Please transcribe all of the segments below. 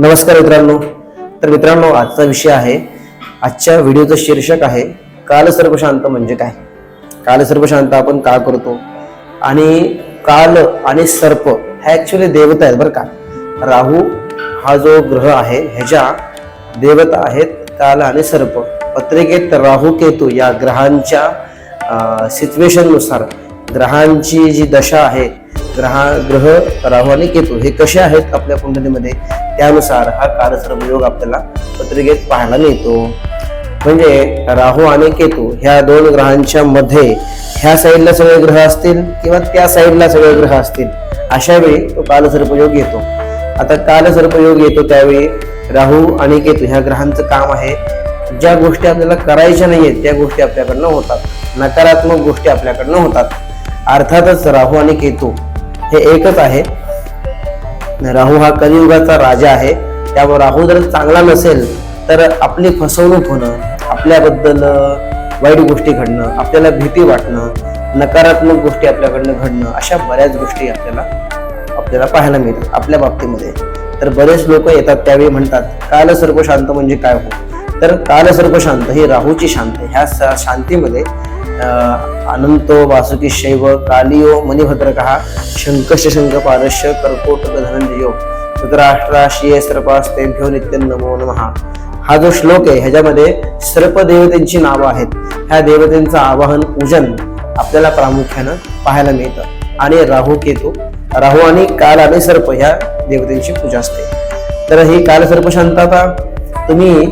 नमस्कार मित्रांनो. तर मित्रांनो आजचा विषय आहे आजच्या व्हिडिओचं शीर्षक आहे काल सर्वशांत म्हणजे काय? काल सर्वशांत आपण का करतो? आणि काल आणि सर्प ह्या ॲक्च्युली देवता आहेत बरं का. राहू हा जो ग्रह आहे ह्याच्या देवता आहेत काल आणि सर्प. पत्रिकेत राहू केतू या ग्रहांच्या सिच्युएशननुसार ग्रहांची जी दशा आहे ग्रहा ग्रह राहू आणि केतू हे कसे आहेत आपल्या कुंडलीमध्ये? त्यानुसार हा कालसर्पयोग आपल्याला पत्रिकेत पाहायला मिळतो. म्हणजे राहू आणि केतू ह्या दोन ग्रहांच्या मध्ये ह्या साईडला सगळे ग्रह असतील किंवा त्या साईडला सगळे ग्रह असतील अशा वेळी तो कालसर्पयोग येतो आता कालसर्पयोग येतो त्यावेळी राहू आणि केतू ह्या ग्रहांचं काम आहे. ज्या गोष्टी आपल्याला करायच्या नाहीयेत त्या गोष्टी आपल्याकडनं होतात. नकारात्मक गोष्टी आपल्याकडनं होतात. अर्थातच राहू आणि केतू हे एकच आहे. राहू हा कलियुगाचा राजा आहे. त्यामुळे राहू जर चांगला नसेल तर आपली फसवणूक होणं आपल्याबद्दल वाईट गोष्टी घडणं आपल्याला भीती वाटणं नकारात्मक गोष्टी आपल्याकडनं घडणं अशा बऱ्याच गोष्टी आपल्याला आपल्याला पाहायला मिळतात आपल्या बाबतीमध्ये. तर बरेच लोक येतात त्यावेळी म्हणतात काल सर्व शांत म्हणजे काय हो? तर काल सर्व शांत ही राहूची शांत ह्या शांतीमध्ये अनंतो वासुकी शैव कालियो मणिभद्रकः शंकश शंख पारश्य कर्कोटक धनंजयो धृतराष्ट्राशिये सर्पास्तेभ्यो नित्यं नमो नमः। हा जो श्लोक आहे ह्याच्यामध्ये सर्प देवतेंची नावं आहेत. ह्या देवतेंचं आवाहन पूजन आपल्याला प्रामुख्यानं पाहायला मिळतं. आणि राहू केतू राहू आणि काल आणि सर्प ह्या देवतेंची पूजा असते. तर ही काल सर्प शांतता तुम्ही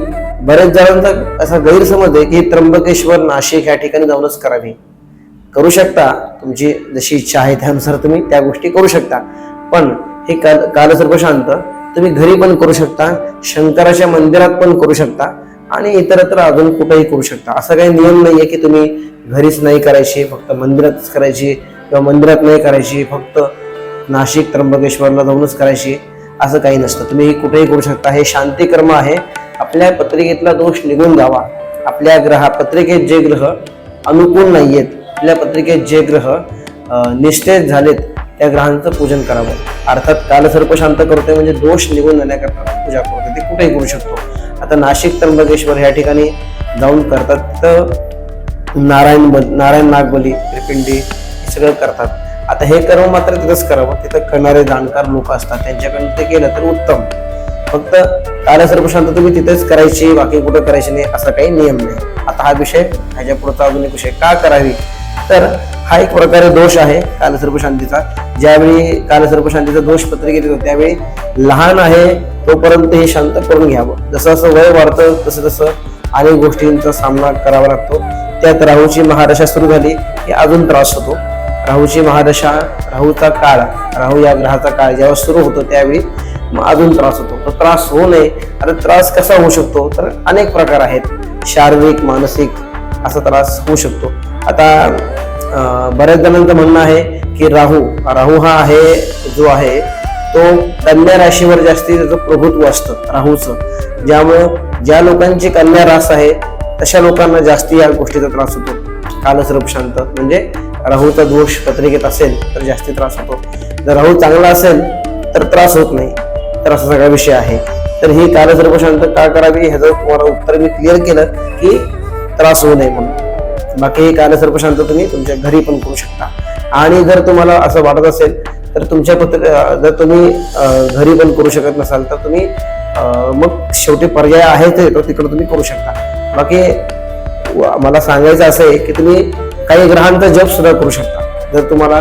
बरेच जणांचा असा गैरसमज आहे की त्र्यंबकेश्वर नाशिक या ठिकाणी जाऊनच करावी. करू शकता तुमची जशी इच्छा आहे त्यानुसार तुम्ही त्या गोष्टी करू शकता. पण हे काल कालसर्प शांत तुम्ही घरी पण करू शकता शंकराच्या मंदिरात पण करू शकता आणि इतरत्र अजून कुठेही करू शकता. असा काही नियम नाही आहे की तुम्ही घरीच नाही करायची फक्त मंदिरातच करायची किंवा मंदिरात नाही करायची फक्त नाशिक त्र्यंबकेश्वरला जाऊनच करायची असं काही नसतं. तुम्ही कुठेही करू शकता. हे शांती कर्म आहे. आपल्या पत्रिकेतला दोष निघून जावा. आपल्या ग्रहा पत्रिकेत जे ग्रह अनुकूल नाही आहेत आपल्या पत्रिकेत जे ग्रह निश्चित झालेत त्या ग्रहांचं पूजन करावं. अर्थात कालसर्प शांत करतोय म्हणजे दोष निघून जाण्याकरता पूजा करतोय. ते कुठेही करू शकतो. आता नाशिक त्र्यंबकेश्वर ह्या ठिकाणी जाऊन करतात. तर नारायण बल नारायण नागबली त्रिपिंडी हे सगळं करतात. आता हे कर्म मात्र तिथंच करावं. तिथं करणारे जाणकार लोक असतात. त्यांच्याकडून ते केलं तर उत्तम. फक्त कालसर्पशांत तुम्ही तिथेच करायची बाकी कुठं करायची नाही असा काही नियम नाही. आता हा विषय ह्याच्या पुढचा अजून एक विषय का करावी? तर हा एक प्रकारे दोष आहे कालसर्पशांतीचा ज्यावेळी कालसर्पशांतीचा दोष पत्रिकेत येतो त्यावेळी लहान आहे तोपर्यंत हे शांत करून घ्यावं. जसं जसं वय वाढतं तसं तसं अनेक गोष्टींचा सामना करावा लागतो. त्यात राहूची महादशा सुरू झाली की अजून त्रास होतो. राहूची महादशा राहूचा काळ राहू या ग्रहाचा काळ जेव्हा सुरू होतो त्यावेळी मग अजून त्रास होतो. तो त्रास होऊ नये. आता त्रास कसा होऊ शकतो? तर अनेक प्रकार आहेत. शारीरिक मानसिक असा त्रास होऊ शकतो. आता बऱ्याच जणांचं म्हणणं आहे की राहू. राहू हा आहे जो आहे तो कन्या राशीवर जास्ती त्याचं प्रभुत्व असतं राहूचं. ज्यामुळं ज्या लोकांची कन्या रास आहे तशा लोकांना जास्ती या गोष्टीचा त्रास होतो. कालस्वरूप शांत. म्हणजे राहूचा दोष पत्रिकेत असेल तर जास्ती त्रास होतो. जर राहू चांगला असेल तर त्रास होत नाही. तर असा सगळा विषय आहे. तर ही कालसर्प शांत का करावी ह्याचं तुम्हाला उत्तर मी क्लिअर केलं की त्रास होऊ नये म्हणून. बाकी हे कालसर्प शांत तुम्ही तुमच्या घरी पण करू शकता. आणि जर तुम्हाला असं वाटत असेल तर तुमच्या पत्र जर तुम्ही घरी पण करू शकत नसाल तर तुम्ही मग शेवटी पर्याय आहे ते तो तिकडे तुम्ही करू शकता. बाकी मला सांगायचं असं आहे की तुम्ही काही ग्रहांचा जप सुद्धा करू शकता. जर तुम्हाला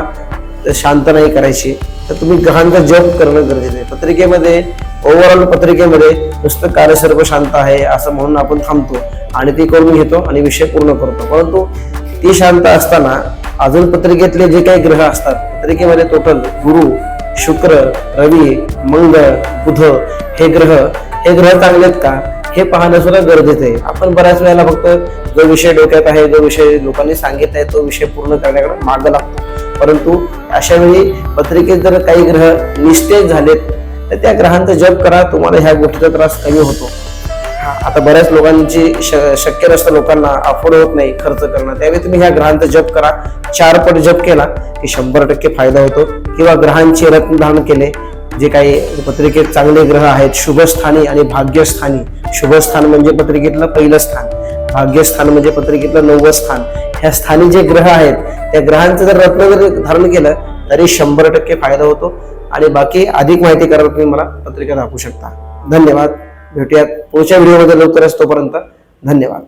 शांत नाही करायची तर तुम्ही ग्रहांचा जप करणं गरजेचं आहे. पत्रिकेमध्ये ओव्हरऑल पत्रिकेमध्ये नुसतं कार्यसर्व शांत आहे असं म्हणून आपण थांबतो आणि ती करून घेतो आणि विषय पूर्ण करतो. परंतु ती शांत असताना अजून पत्रिकेतले जे काही ग्रह असतात पत्रिकेमध्ये टोटल गुरु शुक्र रवी मंगळ बुध हे ग्रह हे ग्रह चांगले आहेत का? हे पाहणं सुद्धा गरजेचं आहे. आपण बऱ्याच वेळेला फक्त जो विषय डोक्यात आहे जो विषय लोकांनी सांगितला आहे तो विषय पूर्ण करण्याकडे मार्ग लागतो. परंतु अशा वेळी पत्रिकेत जर काही ग्रह निश्चित झालेत तर त्या ग्रहांचा जप करा तुम्हाला ह्या गोष्टीचा त्रास कमी होतो. आता बऱ्याच लोकांची शक्य नसतं लोकांना अफोर्ड होत नाही खर्च करणं. त्यावेळी तुम्ही ह्या ग्रहांचा जप करा. चार पट जप केला की शंभर टक्के फायदा होतो. किंवा ग्रहांचे रत्न धारण केले. जे काही पत्रिकेत चांगले ग्रह आहेत शुभस्थानी आणि भाग्यस्थानी. शुभस्थान म्हणजे पत्रिकेतलं पहिलं स्थान. भाग्यस्थान म्हणजे पत्रिकेतलं नववं स्थान. ह्या स्थानी जे ग्रह आहेत त्या ग्रहांचं जर रत्न जर धारण केलं तरी शंभर टक्के फायदा होतो. आणि बाकी अधिक माहिती करायला तुम्ही मला पत्रिका दाखवू शकता. धन्यवाद. भेटूयात पुढच्या व्हिडिओमध्ये लवकरच तोपर्यंत. धन्यवाद.